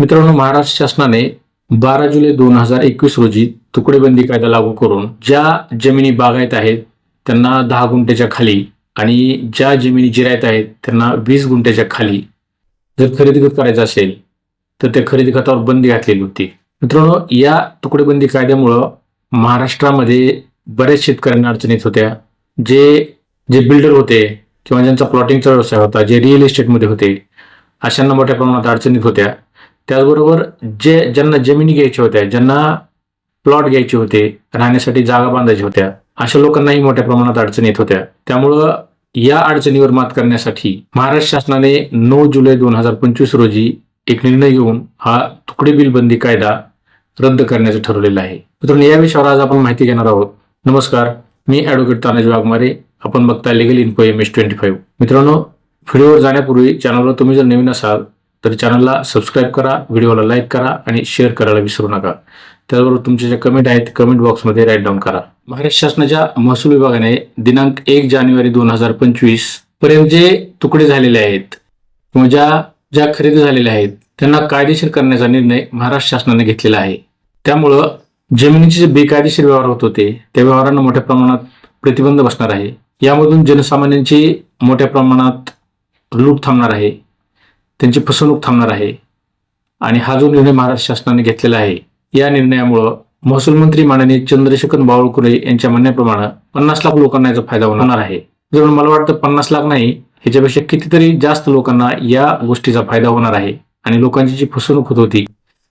मित्रांनो महाराष्ट्र शासनाने बारा जुलै दोन हजार एकवीस रोजी तुकडेबंदी कायदा लागू करून ज्या जमिनी बागायत आहेत त्यांना दहा गुंठ्याच्या खाली आणि ज्या जमिनी जिरायत आहेत त्यांना वीस गुंठ्याच्या खाली जर खरेदी खत करायचं असेल तर त्या खरेदी खतावर बंदी घातलेली होती. मित्रांनो या तुकडेबंदी कायद्यामुळं महाराष्ट्रामध्ये बऱ्याच शेतकऱ्यांना अडचणीत होत्या. जे जे बिल्डर होते किंवा ज्यांचा प्लॉटिंगचा व्यवसाय होता जे रिअल इस्टेटमध्ये होते अशांना मोठ्या प्रमाणात अडचणीत होत्या. त्याचबरोबर जे ज्यांना जमिनी घ्यायच्या होत्या ज्यांना प्लॉट घ्यायचे होते राहण्यासाठी जागा बांधायच्या होत्या अशा लोकांनाही मोठ्या प्रमाणात अडचणी येत होत्या. त्यामुळं या अडचणीवर मात करण्यासाठी महाराष्ट्र शासनाने नऊ जुलै दोन हजार पंचवीस रोजी एक निर्णय घेऊन हा तुकडे बिल बंदी कायदा रद्द करण्याचं ठरवलेलं आहे. मित्रांनो या विषयावर आज आपण माहिती घेणार आहोत. नमस्कार मी ॲडव्होकेट तानाजी वाघमारे. आपण बघता legal info M S twenty five मित्रांनो व्हिडिओवर जाण्यापूर्वी चॅनलवर तुम्ही जर नवीन असाल तर चॅनलला सबस्क्राईब करा व्हिडिओला लाईक करा आणि शेअर करायला विसरू नका. त्याचबरोबर तुमचे जे कमेंट आहेत कमेंट बॉक्समध्ये राईट डाऊन करा. महाराष्ट्र शासनाच्या महसूल विभागाने दिनांक एक जानेवारी दोन हजार पंचवीसपर्यंत जे तुकडे झालेले आहेत किंवा ज्या ज्या खरेदी झालेल्या आहेत त्यांना कायदेशीर करण्याचा निर्णय महाराष्ट्र शासनाने घेतलेला आहे. त्यामुळं जमिनीचे जे बेकायदेशीर व्यवहार होत होते त्या व्यवहारांना मोठ्या प्रमाणात प्रतिबंध बसणार आहे. यामधून जनसामान्यांची मोठ्या प्रमाणात लूट थांबणार आहे. त्यांची फसवणूक थांबणार आहे. आणि हा जो निर्णय महाराष्ट्र शासनाने घेतलेला आहे या निर्णयामुळं महसूल मंत्री माननीय चंद्रशेखर बावळकुरे यांच्या म्हणण्याप्रमाणे पन्नास लाख लोकांना याचा फायदा होणार आहे. जर मला वाटतं पन्नास लाख नाही ह्याच्यापेक्षा कितीतरी जास्त लोकांना या गोष्टीचा फायदा होणार आहे. आणि लोकांची जी फसवणूक होत होती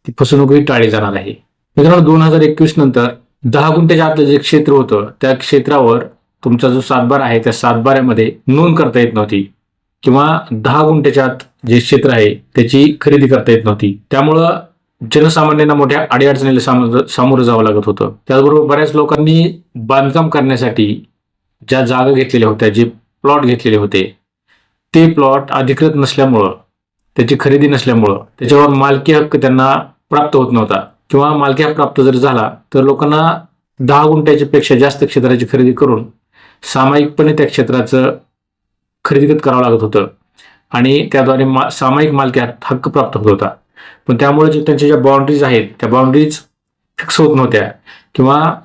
ती फसवणूकही टाळली जाणार आहे. मित्रांनो दोन हजार एकवीस नंतर दहा गुंठ्याच्या आतलं जे क्षेत्र होतं त्या क्षेत्रावर तुमचा जो सातबार आहे त्या सातबाऱ्यामध्ये नोंद करता येत नव्हती. किंवा दहा गुंठ्याच्या आत जे क्षेत्र आहे त्याची खरेदी करता येत नव्हती. त्यामुळं जनसामान्यांना मोठ्या अडीअडचणीला सामोरं सामोरं जावं लागत होतं. त्याचबरोबर बऱ्याच लोकांनी बांधकाम करण्यासाठी ज्या जागा घेतलेल्या होत्या जे प्लॉट घेतलेले होते ते प्लॉट अधिकृत नसल्यामुळं त्याची खरेदी नसल्यामुळं त्याच्यावर मालकी हक्क त्यांना प्राप्त होत नव्हता. किंवा मालकी हक्क प्राप्त जर झाला तर लोकांना दहा गुंठ्याच्या पेक्षा जास्त क्षेत्राची खरेदी करून सामायिकपणे त्या क्षेत्राचं खरेदीगत करावं लागत होतं. आणि त्याद्वारे मा सामायिक मालकीत हक्क प्राप्त होत होता. पण त्यामुळे जे त्यांच्या ज्या बाउंड्रीज आहेत त्या बाउंड्रीज फिक्स होत नव्हत्या. किंवा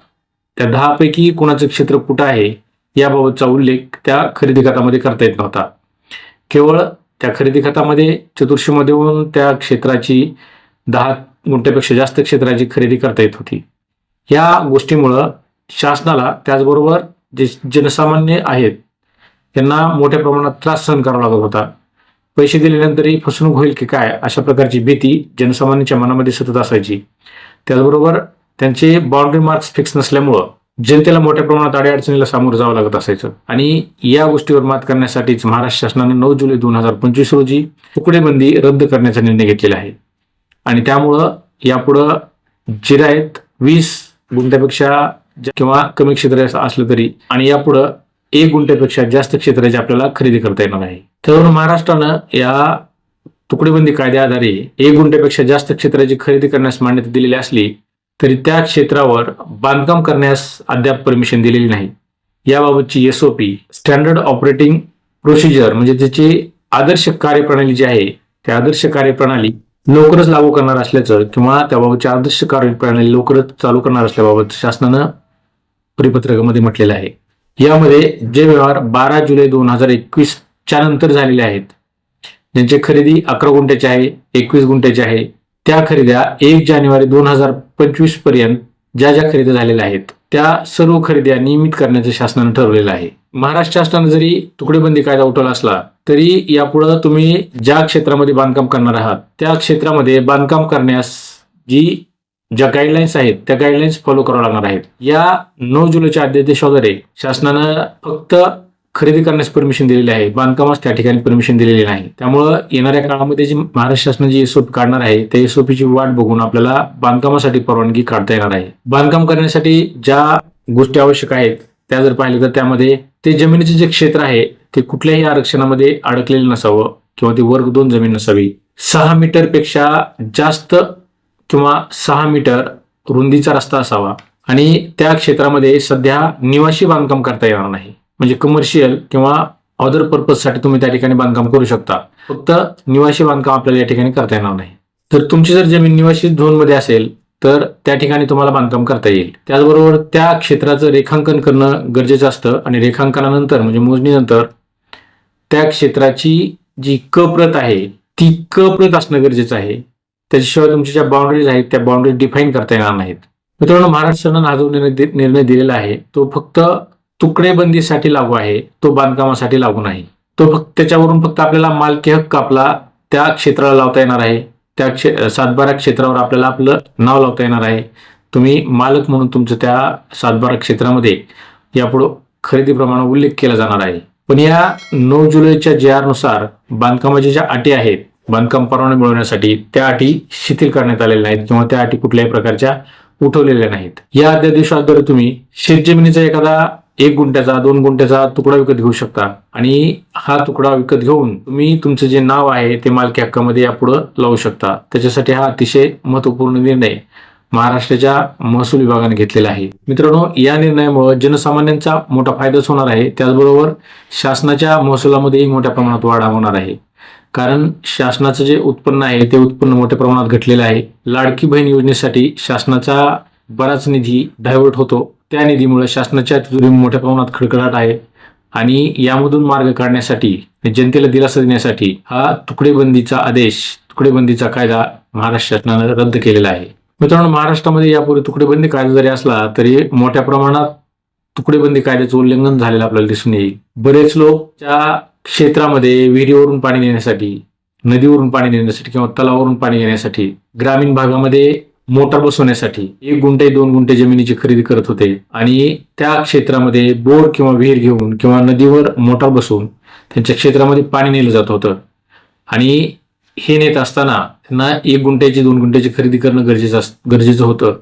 त्या दहापैकी कोणाचं क्षेत्र कुठं आहे याबाबतचा उल्लेख त्या खरेदी खात्यामध्ये करता येत नव्हता. केवळ त्या खरेदी खतामध्ये चतुर्शीमध्ये होऊन त्या क्षेत्राची दहा गुंठ्यापेक्षा जास्त क्षेत्राची खरेदी करता येत होती. या गोष्टीमुळं शासनाला त्याचबरोबर जे जनसामान्य आहेत त्यांना मोठ्या प्रमाणात त्रास सहन करावा लागत होता. पैसे दिल्यानंतरही फसवणूक होईल की काय अशा प्रकारची भीती जनसामान्यांच्या मनामध्ये सतत असायची. त्याचबरोबर त्यांचे बाउंड्री मार्क्स फिक्स नसल्यामुळं जनतेला मोठ्या प्रमाणात अडीअडचणीला सामोरं जावं लागत असायचं. आणि या गोष्टीवर मात करण्यासाठीच महाराष्ट्र शासनानं नऊ जुलै दोन हजार पंचवीस रोजी तुकडेबंदी रद्द करण्याचा निर्णय घेतलेला आहे. आणि त्यामुळं यापुढं जिरायत वीस गुंठ्यापेक्षा किंवा कमी क्षेत्र असलं तरी आणि यापुढं एक गुंठ्यापेक्षा जास्त क्षेत्राची आपल्याला खरेदी करता येणार आहे त्यावरून महाराष्ट्रानं या तुकडेबंदी कायद्याआधारे एक गुंठ्यापेक्षा जास्त क्षेत्राची खरेदी करण्यास मान्यता दिलेली असली तरी त्या क्षेत्रावर बांधकाम करण्यास अद्याप परमिशन दिलेली नाही. याबाबतची एसओपी स्टँडर्ड ऑपरेटिंग प्रोसिजर म्हणजे त्याची आदर्श कार्यप्रणाली जी आहे त्या आदर्श कार्यप्रणाली लवकरच लागू करणार असल्याचं किंवा त्याबाबतची आदर्श कार्यप्रणाली लवकरच चालू करणार असल्याबाबत शासनानं परिपत्रकामध्ये म्हटलेलं आहे. यामध्ये जे व्यवहार बारा जुलै दोन हजार एकवीसच्या नंतर झालेले आहेत. ज्यांची खरेदी अकरा गुंठ्याची आहे एकवीस गुंठ्याची आहे. त्या खरेद्या एक जानेवारी दोन हजार पंचवीसपर्यंत ज्या ज्या खरेदी झालेल्या आहेत त्या सर्व खरेद्या नियमित करण्याचं शासनानं ठरवलेलं आहे. महाराष्ट्र शासनानं जरी तुकडेबंदी कायदा उठवला असला तरी यापुढं तुम्ही ज्या क्षेत्रामध्ये बांधकाम करणार आहात त्या क्षेत्रामध्ये बांधकाम करण्यास जी ज्या गाईडलाईन्स आहेत त्या गाईडलाईन्स फॉलो करावं लागणार आहेत. या नऊ जुलैच्या अध्यादेशाद्वारे शासनानं फक्त खरेदी करण्यास परमिशन दिलेली आहे. बांधकामास त्या ठिकाणी परमिशन दिलेली नाही. त्यामुळं येणाऱ्या काळामध्ये जी महाराष्ट्र शासन जी एसओपी काढणार आहे त्या एसओपीची वाट बघून आपल्याला बांधकामासाठी परवानगी काढता येणार आहे. बांधकाम करण्यासाठी ज्या गोष्टी आवश्यक आहेत त्या जर पाहिलं तर त्यामध्ये ते जमिनीचे जे क्षेत्र आहे ते कुठल्याही आरक्षणामध्ये अडकलेलं नसावं किंवा ते वर्ग दोन जमीन नसावी. सहा मीटरपेक्षा जास्त किंवा सहा मीटर रुंदीचा रस्ता असावा आणि त्या क्षेत्रामध्ये सध्या निवासी बांधकाम करता येणार नाही. म्हणजे कमर्शियल किंवा अदर पर्पजसाठी तुम्ही त्या ठिकाणी बांधकाम करू शकता. फक्त निवासी बांधकाम आपल्याला या ठिकाणी करता येणार नाही. तर तुमची जर जमीन निवासी झोनमध्ये असेल तर त्या ठिकाणी तुम्हाला बांधकाम करता येईल. त्याचबरोबर त्या क्षेत्राचं रेखांकन करणं गरजेचं असतं आणि रेखांकनानंतर म्हणजे मोजणीनंतर त्या क्षेत्राची जी क प्रत आहे ती क प्रत असणं गरजेचं आहे. त्याच्याशिवाय तुमच्या ज्या बाउंड्रीज आहेत त्या बाउंड्रीज डिफाईन करता येणार नाहीत. मित्रांनो महाराष्ट्रानं हा जो निर्णय दि- निर्णय दिलेला आहे तो फक्त तुकडेबंदीसाठी लागू आहे तो बांधकामासाठी लागू नाही. तो फक्त त्याच्यावरून फक्त आपल्याला मालकी हक्क आपला त्या क्षेत्राला लावता येणार आहे त्या क्षे सातबारा क्षेत्रावर आपल्याला आपलं नाव लावता येणार आहे. तुम्ही मालक म्हणून तुमचं त्या सातबारा क्षेत्रामध्ये यापुढं खरेदीप्रमाणं उल्लेख केला जाणार आहे. पण या नऊ जुलैच्या जे आरनुसार बांधकामाच्या ज्या अटी आहेत बांधकाम परवाना मिळवण्यासाठी त्या अटी शिथिल करण्यात आलेल्या नाहीत किंवा त्या अटी कुठल्याही प्रकारच्या उठवलेल्या नाहीत. या अध्यादेशाद्वारे तुम्ही शेतजमिनीचा एखादा एक गुंठ्याचा दोन गुंठ्याचा तुकडा विकत घेऊ शकता आणि हा तुकडा विकत घेऊन तुम्ही तुमचं जे नाव आहे ते मालकी हक्कामध्ये यापुढे लावू शकता. त्याच्यासाठी हा अतिशय महत्त्वपूर्ण निर्णय महाराष्ट्राच्या महसूल विभागाने घेतलेला आहे. मित्रांनो या निर्णयामुळे जनसामान्यांचा मोठा फायदाच होणार आहे. त्याचबरोबर शासनाच्या महसुलामध्येही मोठ्या प्रमाणात वाढ होणार आहे. कारण शासनाचं जे उत्पन्न आहे ते उत्पन्न मोठ्या प्रमाणात घटलेलं आहे. लाडकी बहीण योजनेसाठी शासनाचा बराच निधी डायव्हर्ट होतो. त्या निधीमुळे शासनाच्या तिजोरी मोठ्या प्रमाणात खडखडाट आहे आणि यामधून मार्ग काढण्यासाठी जनतेला दिलासा देण्यासाठी हा तुकडेबंदीचा आदेश तुकडेबंदीचा कायदा महाराष्ट्र शासनानं रद्द केलेला आहे. मित्रांनो महाराष्ट्रामध्ये यापूर्वी तुकडेबंदी कायदा जरी असला तरी मोठ्या प्रमाणात तुकडेबंदी कायद्याचं उल्लंघन झालेलं आपल्याला दिसून येईल. बरेच लोक त्या क्षेत्रामध्ये विहिरीवरून पाणी नेण्यासाठी नदीवरून पाणी नेण्यासाठी किंवा तलावावरून पाणी घेण्यासाठी ग्रामीण भागामध्ये मोटर बसवण्यासाठी एक गुंठे दोन गुंठे जमिनीची खरेदी करत होते. आणि त्या क्षेत्रामध्ये बोर किंवा विहीर घेऊन किंवा नदीवर मोटर बसवून त्यांच्या क्षेत्रामध्ये पाणी नेलं जात होतं. आणि हे नेत असताना त्यांना एक गुंठ्याची दोन गुंठ्याची खरेदी करणं गरजेचं गरजेचं होतं.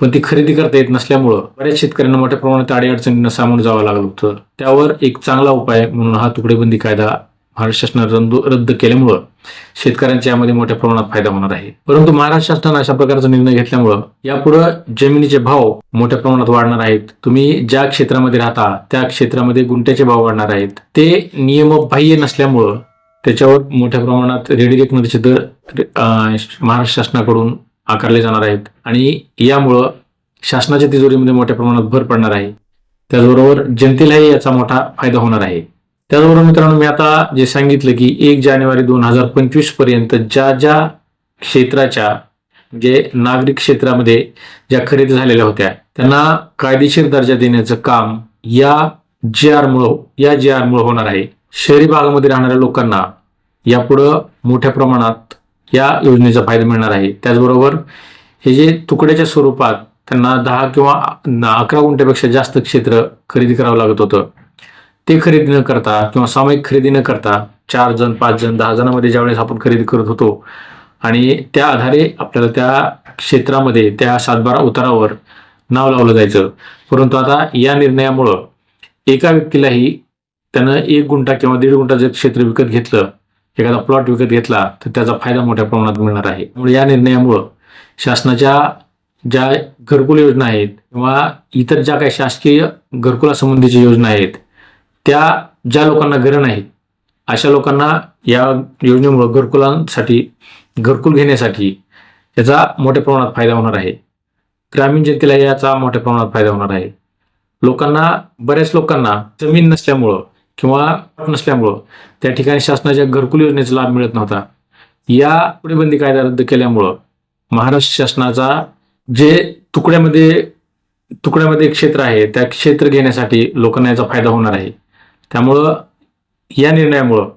पण ती खरेदी करता येत नसल्यामुळं बऱ्याच शेतकऱ्यांना मोठ्या प्रमाणात अडीअडचणींना सामोरं जावं लागलं होतं. त्यावर एक चांगला उपाय म्हणून हा तुकडेबंदी कायदा महाराष्ट्र शासनानं रद्द रद्द केल्यामुळं शेतकऱ्यांच्या यामध्ये मोठ्या प्रमाणात फायदा होणार आहे. परंतु महाराष्ट्र शासनानं अशा प्रकारचा निर्णय घेतल्यामुळं यापुढं जमिनीचे भाव मोठ्या प्रमाणात वाढणार आहेत. तुम्ही ज्या क्षेत्रामध्ये राहता त्या क्षेत्रामध्ये गुंठ्याचे भाव वाढणार आहेत. ते नियमबाह्य नसल्यामुळं त्याच्यावर मोठ्या प्रमाणात रेडी रेकनरचे दर महाराष्ट्र शासनाकडून आकारले जाणार आहेत. आणि यामुळं शासनाच्या तिजोरीमध्ये मोठ्या प्रमाणात भर पडणार आहे. त्याचबरोबर जनतेलाही याचा मोठा फायदा होणार आहे. त्याचबरोबर मित्रांनो मी आता जे सांगितलं की एक जानेवारी दोन हजार पंचवीसपर्यंत ज्या ज्या क्षेत्राच्या जे नागरिक क्षेत्रामध्ये ज्या खरेदी झालेल्या होत्या त्यांना कायदेशीर दर्जा देण्याचं काम या जे आरमुळं या जे आरमुळं होणार आहे. शहरी भागामध्ये राहणाऱ्या लोकांना यापुढं मोठ्या प्रमाणात या योजनेचा फायदा मिळणार आहे. त्याचबरोबर हे जे तुकड्याच्या स्वरूपात त्यांना दहा किंवा अकरा गुंठ्यापेक्षा जास्त क्षेत्र खरेदी करावं लागत होतं. ते खरेदी न करता किंवा सामायिक खरेदी न करता चार जण पाच जण दहा जणांमध्ये ज्यावेळेस आपण खरेदी करत होतो आणि त्या आधारे आपल्याला त्या क्षेत्रामध्ये त्या सातबारा उतारावर नाव लावलं जायचं. परंतु आता या निर्णयामुळं एका व्यक्तीलाही त्यानं एक गुंठा किंवा दीड गुंठा जर क्षेत्र विकत घेतलं एखादा प्लॉट विकत घेतला तर त्याचा फायदा मोठ्या प्रमाणात मिळणार आहे. त्यामुळे या निर्णयामुळं शासनाच्या ज्या घरकुल योजना आहेत किंवा इतर ज्या काही शासकीय घरकुलासंबंधीच्या योजना आहेत त्या ज्या लोकांना घरं नाहीत अशा लोकांना या योजनेमुळं घरकुलांसाठी घरकुल घेण्यासाठी याचा मोठ्या प्रमाणात फायदा होणार आहे. ग्रामीण जनतेला याचा मोठ्या प्रमाणात फायदा होणार आहे. लोकांना बऱ्याच लोकांना जमीन नसल्यामुळं किंवा नसल्यामुळं त्या ठिकाणी शासनाच्या घरकुल योजनेचा लाभ मिळत नव्हता. या पुढेबंदी कायदा रद्द केल्यामुळं महाराष्ट्र शासनाचा जे तुकड्यामध्ये तुकड्यामध्ये क्षेत्र आहे त्या क्षेत्र घेण्यासाठी लोकांना याचा फायदा होणार आहे. त्यामुळं या निर्णयामुळं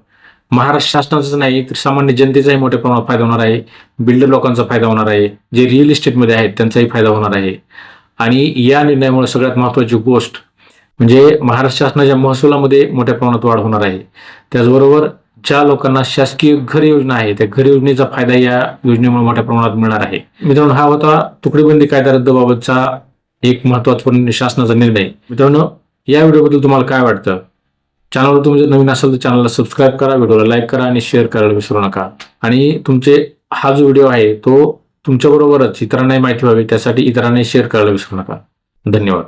महाराष्ट्र शासनाचाच नाही तर सामान्य जनतेचाही मोठ्या प्रमाणात फायदा होणार आहे. बिल्डर लोकांचा फायदा होणार आहे. जे रिअल इस्टेटमध्ये आहेत त्यांचाही फायदा होणार आहे. आणि या निर्णयामुळे सगळ्यात महत्त्वाची गोष्ट म्हणजे महाराष्ट्र शासनाच्या महसुलामध्ये मोठ्या प्रमाणात वाढ होणार आहे. त्याचबरोबर ज्या लोकांना शासकीय घर योजना आहे त्या घर योजनेचा फायदा या योजनेमुळे मोठ्या प्रमाणात मिळणार आहे. मित्रांनो हा होता तुकडेबंदी कायदा रद्दबाबतचा एक महत्त्वाचा शासनाचा निर्णय. मित्रांनो या व्हिडिओबद्दल तुम्हाला काय वाटतं? चॅनलवर तुम्ही जर नवीन असाल तर चॅनलला सबस्क्राईब करा व्हिडिओला लाईक करा आणि शेअर करायला विसरू नका. आणि तुमचे हा जो व्हिडिओ आहे तो तुमच्याबरोबरच इतरांनाही माहिती व्हावी त्यासाठी इतरांनाही शेअर करायला विसरू नका. धन्यवाद.